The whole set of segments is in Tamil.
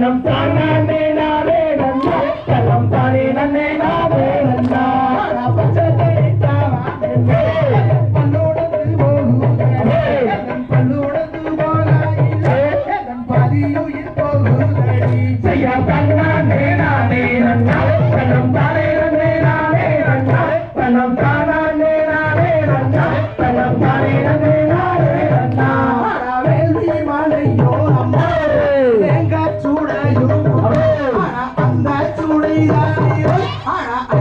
தனம் தானே நானே நன்னா தனம் தானே நன்னே நானே நன்னா. பல்லோடது போல பல்லோடது போல பாதியோ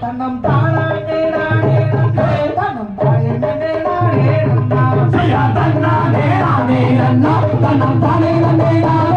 Tanam tanam tanam tanam